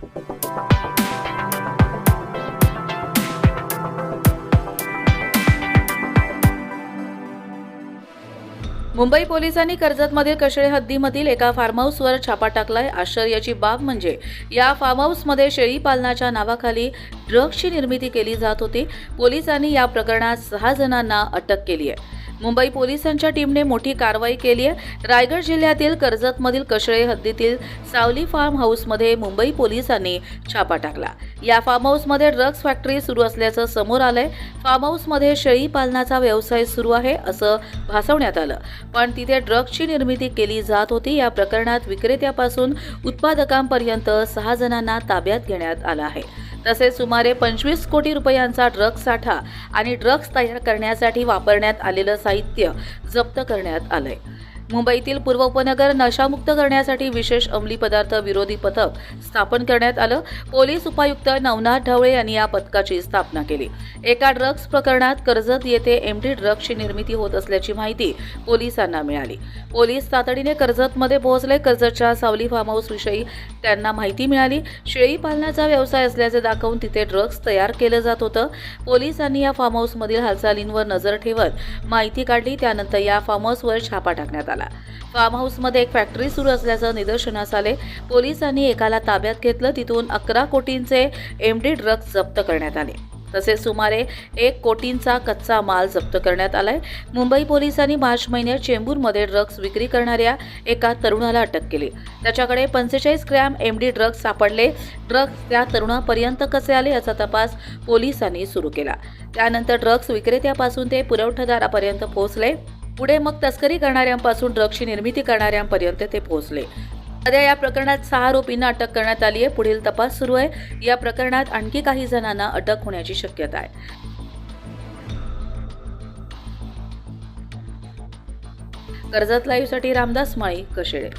मुंबई पोलिसांनी कर्जतमधील कशळे हद्दीमधील एका फार्म हाऊसवर छापा टाकलाय. आश्चर्याची बाब म्हणजे या फार्म हाऊसमध्ये शेळी पालनाच्या नावाखाली ड्रग्सची निर्मिती केली जात होती. पोलिसांनी या प्रकरणात सहा जणांना अटक केली आहे. मुंबई पोलिसांच्या टीमने मोठी कारवाई केली आहे. रायगड जिल्ह्यातील कर्जतमधील कशळे हद्दीतील सावली फार्म हाऊसमध्ये मुंबई पोलिसांनी छापा टाकला. या फार्म हाऊसमध्ये ड्रग्ज फॅक्टरी सुरू असल्याचं समोर आलंय. फार्म हाऊसमध्ये शेळी पालनाचा व्यवसाय सुरू आहे असं भासवण्यात आलं. पण तिथे ड्रग्जची निर्मिती केली जात होती. या प्रकरणात विक्रेत्यापासून उत्पादकांपर्यंत सहा जणांना ताब्यात घेण्यात आलं आहे. तसेच सुमारे पंचवीस कोटी रुपयांचा ड्रग्ज साठा आणि ड्रग्ज तयार करण्यासाठी वापरण्यात आलेलं साहित्य जप्त करण्यात आलंय. मुंबईतील पूर्व उपनगर नशामुक्त करण्यासाठी विशेष अंमली पदार्थ विरोधी पथक स्थापन करण्यात आलं. पोलीस उपायुक्त नवनाथ ढवळे यांनी या पथकाची स्थापना केली. एका ड्रग्ज प्रकरणात कर्जत येथे एमडी ड्रग्जची निर्मिती होत असल्याची माहिती पोलिसांना मिळाली. पोलीस तातडीने कर्जतमध्ये पोहोचले. कर्जतच्या सावली फार्म हाऊस विषयी त्यांना माहिती मिळाली. शेळी पालनाचा व्यवसाय असल्याचे दाखवून तिथे ड्रग्ज तयार केलं जात होतं. पोलिसांनी या फार्म हाऊसमधील हालचालींवर नजर ठेवत माहिती काढली. त्यानंतर या फार्म हाऊसवर छापा टाकण्यात आला. फार्म हाऊसमध्ये एक फॅक्टरी सुरू असल्याचं निदर्शनास आले. पोलिसांनी एकाला ताब्यात घेतलं. तिथून अकरा कोटींचे एमडी ड्रग्ज जप्त करण्यात आले. तसेच सुमारे एक कोटींचा कच्चा माल जप्त करण्यात आलाय. मुंबई पोलिसांनी मार्च महिन्यात चेंबूरमध्ये ड्रग्ज विक्री करणाऱ्या एका तरुणाला अटक केली. त्याच्याकडे पंचेचाळीस ग्रॅम एमडी ड्रग्ज सापडले. ड्रग्ज त्या तरुणापर्यंत कसे आले याचा तपास पोलिसांनी सुरू केला. त्यानंतर ड्रग्ज विक्रेत्यापासून ते पुरवठादारापर्यंत पोहोचले. पुढे मग तस्करी करणाऱ्यांपासून ड्रग्सची निर्मिती करणाऱ्यांपर्यंत ते पोहोचले. सध्या या प्रकरणात सहा आरोपींना अटक करण्यात आली आहे. पुढील तपास सुरू आहे. या प्रकरणात आणखी काही जणांना अटक होण्याची शक्यता आहे. कर्जत लाईव्हसाठी रामदास माळी कशेळे